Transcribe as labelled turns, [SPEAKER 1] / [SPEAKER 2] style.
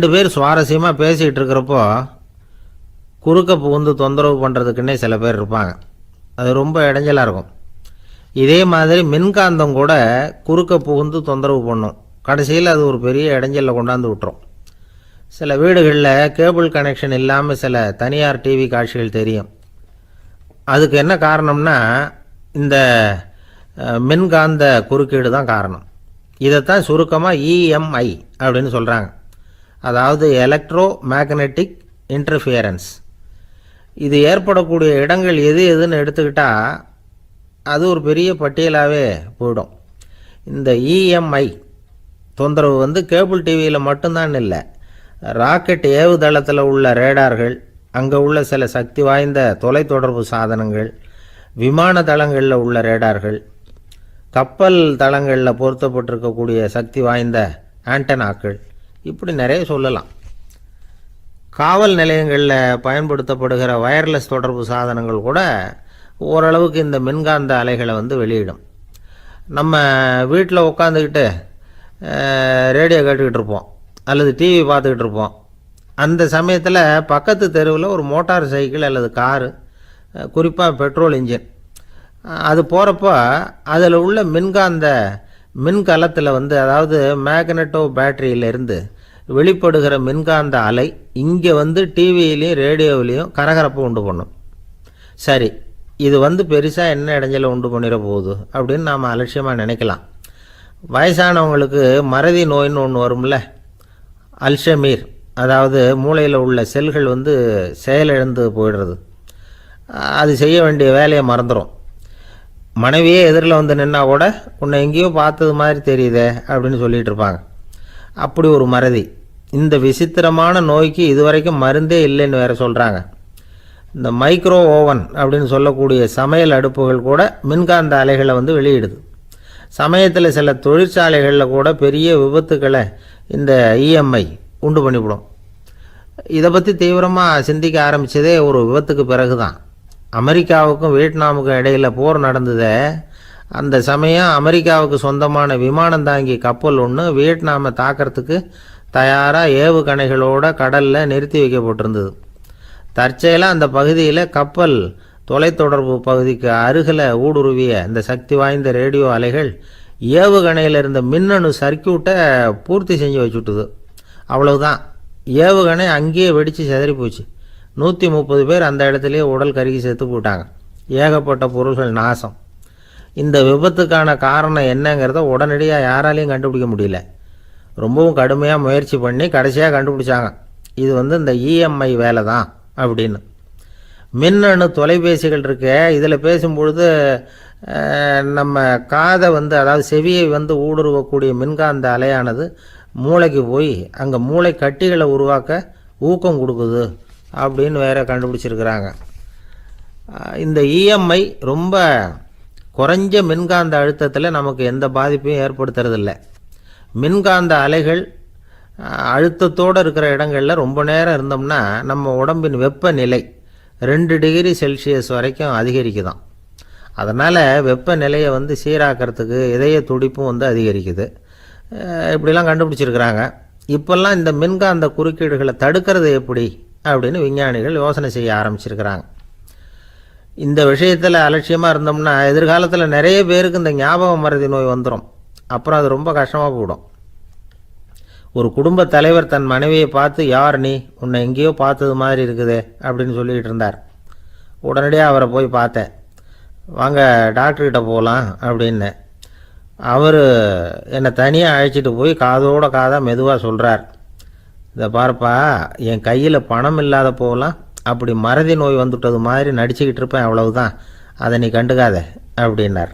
[SPEAKER 1] ரெண்டு பேர் சுவாரஸ்யமாக பேசிகிட்டு இருக்கிறப்போ குறுக்க புகுந்து தொந்தரவு பண்ணுறதுக்குன்னே சில பேர் இருப்பாங்க. அது ரொம்ப இடைஞ்சலாக இருக்கும். இதே மாதிரி மின்காந்தம் கூட குறுக்க புகுந்து தொந்தரவு பண்ணும். கடைசியில் அது ஒரு பெரிய இடைஞ்சலில் கொண்டாந்து விட்டுரும். சில வீடுகளில் கேபிள் கனெக்ஷன் இல்லாமல் சில தனியார் டிவி காட்சிகள் தெரியும். அதுக்கு என்ன காரணம்னா இந்த மின்காந்த குறுக்கீடு தான் காரணம். இதைத்தான் சுருக்கமாக இஎம்ஐ அப்படின்னு சொல்கிறாங்க அதாவது எலக்ட்ரோ மேக்னெட்டிக் இன்டர்ஃபியரன்ஸ் இது ஏற்படக்கூடிய இடங்கள் எது எதுன்னு எடுத்துக்கிட்டால் அது ஒரு பெரிய பட்டியலாகவே போயிடும். இந்த இஎம்ஐ தொந்தரவு வந்து கேபிள் டிவியில் மட்டும்தான் இல்லை ராக்கெட் ஏவுதளத்தில் உள்ள ரேடார்கள் அங்கே உள்ள சில சக்தி வாய்ந்த தொலைத்தொடர்பு சாதனங்கள் விமான தளங்களில் உள்ள ரேடார்கள் கப்பல் தளங்களில் பொருத்தப்பட்டிருக்கக்கூடிய சக்தி வாய்ந்த ஆண்டனாக்கள் இப்படி நிறைய சொல்லலாம். காவல் நிலையங்களில் பயன்படுத்தப்படுகிற வயர்லெஸ் தொடர்பு சாதனங்கள் கூட ஓரளவுக்கு இந்த மின்காந்த அலைகளை வந்து வெளியிடும். நம்ம வீட்டில் உட்காந்துக்கிட்டு ரேடியோ கேட்டுக்கிட்டு இருப்போம். அல்லது டிவி பார்த்துக்கிட்டு இருப்போம். அந்த சமயத்தில் பக்கத்து தெருவில் ஒரு மோட்டார் சைக்கிள் அல்லது காரு குறிப்பாக பெட்ரோல் இன்ஜின். அது போகிறப்போ அதில் உள்ள மின்காந்த மின்கலத்தில் வந்து அதாவது மேக்னட்டோ பேட்டரியிலிருந்து வெளிப்படுகிற மின்காந்த அலை இங்கே வந்து டிவியிலையும் ரேடியோவிலையும் கரகரப்பை உண்டு பண்ணும். சரி இது வந்து பெருசாக என்ன இடைஞ்சலை உண்டு பண்ணிட போகுது அப்படின்னு நாம் அலட்சியமாக நினைக்கலாம். வயசானவங்களுக்கு மறதி நோயின்னு ஒன்று வரும்ல? அல்ஷமீர் அதாவது மூளையில் உள்ள செல்கள் வந்து செயலிழந்து போயிடுறது. அது செய்ய வேண்டிய வேலையை மறந்துடும் மனைவியே எதிரில் வந்து நின்னா கூட உன்னை எங்கேயோ பார்த்தது மாதிரி தெரியுதே அப்படின்னு சொல்லிட்டு இருப்பாங்க. அப்படி ஒரு மறதி. இந்த விசித்திரமான நோய்க்கு இதுவரைக்கும் மருந்தே இல்லைன்னு வேற சொல்கிறாங்க இந்த மைக்ரோ ஓவன் அப்படின்னு சொல்லக்கூடிய சமையல் அடுப்புகள் கூட மின்காந்த அலைகளை வந்து வெளியிடுது. சமயத்தில் சில தொழிற்சாலைகளில் கூட பெரிய விபத்துக்களை இந்த இஎம்ஐ உண்டு பண்ணிவிடும். இதை பற்றி தீவிரமாக சிந்திக்க ஆரம்பித்ததே ஒரு விபத்துக்கு பிறகு தான் அமெரிக்காவுக்கும் வியட்நாமுக்கும் இடையில் போர் நடந்ததே அந்த சமயம் அமெரிக்காவுக்கு சொந்தமான விமானம் தாங்கி கப்பல் ஒன்று வியட்நாமை தாக்கிறதுக்கு தயாராக ஏவுகணைகளோட கடலில் நிறுத்தி வைக்கப்பட்டிருந்தது. தற்செயலாக அந்த பகுதியில் கப்பல் தொலைத்தொடர்பு பகுதிக்கு அருகில் ஊடுருவிய இந்த சக்தி வாய்ந்த ரேடியோ அலைகள் ஏவுகணையில் இருந்த மின்னணு சர்க்கியூட்டை பூர்த்தி செஞ்சு வச்சுட்டுது. அவ்வளவுதான். ஏவுகணை அங்கேயே வெடித்து செதறி போச்சு நூற்றி முப்பது பேர் அந்த இடத்துலையே உடல் கருகி செத்து போட்டாங்க ஏகப்பட்ட பொருள்கள் நாசம். இந்த விபத்துக்கான காரணம் என்னங்கிறத உடனடியாக யாராலையும் கண்டுபிடிக்க முடியல. ரொம்பவும் கடுமையாக முயற்சி பண்ணி கடைசியாக கண்டுபிடிச்சாங்க. இது வந்து இந்த இஎம்ஐ வேலை தான் அப்படின்னு. மின்னணு தொலைபேசிகள் இருக்கு இதில் பேசும்பொழுது நம்ம காதை வந்து அதாவது செவியை வந்து ஊடுருவக்கூடிய மின்காந்த அலையானது மூளைக்கு போய் அங்கே மூளை கட்டிகளை உருவாக்க ஊக்கம் கொடுக்குது. அப்படின்னு வேறு கண்டுபிடிச்சிருக்கிறாங்க. இந்த இஎம்ஐ ரொம்ப குறைஞ்ச மின்காந்த அழுத்தத்தில் நமக்கு எந்த பாதிப்பையும் ஏற்படுத்துறதில்ல. மின்காந்த அலைகள் அழுத்தத்தோடு இருக்கிற இடங்களில் ரொம்ப நேரம் இருந்தோம்னா நம்ம உடம்பின் வெப்பநிலை ரெண்டு டிகிரி செல்சியஸ் வரைக்கும் அதிகரிக்குதான். அதனால் வெப்பநிலையை வந்து சீராக்கிறதுக்கு இதய துடிப்பும் வந்து அதிகரிக்குது. இப்படிலாம் கண்டுபிடிச்சிருக்கிறாங்க. இப்போல்லாம் இந்த மின்காந்த குறுக்கீடுகளை தடுக்கிறது எப்படி? அப்படின்னு விஞ்ஞானிகள் யோசனை செய்ய ஆரம்பிச்சிருக்கிறாங்க. இந்த விஷயத்தில் அலட்சியமாக இருந்தோம்னா எதிர்காலத்தில் நிறைய பேருக்கு இந்த ஞாபக மறதி நோய் வந்துடும் அப்புறம் அது ரொம்ப கஷ்டமாக போயிடும். ஒரு குடும்ப தலைவர் தன் மனைவியை பார்த்து யார் நீ? உன்னை எங்கேயோ பார்த்தது மாதிரி இருக்குதே அப்படின்னு சொல்லிக்கிட்டு இருந்தார். உடனடியாக அவரை போய் பார்த்தேன். வாங்க டாக்டர்கிட்ட போகலாம் அப்படின்னு. அவர் என்னை தனியாக அழைச்சிட்டு போய் காதோட காதாக மெதுவாக சொல்கிறார் இதை பாருப்பா என் கையில் பணம் இல்லாத போகலாம் அப்படி மறதி நோய் வந்துட்டது மாதிரி நடிச்சுக்கிட்டு இருப்பேன் அவ்வளவுதான். அதை நீ கண்டுக்காத அப்படின்னார்.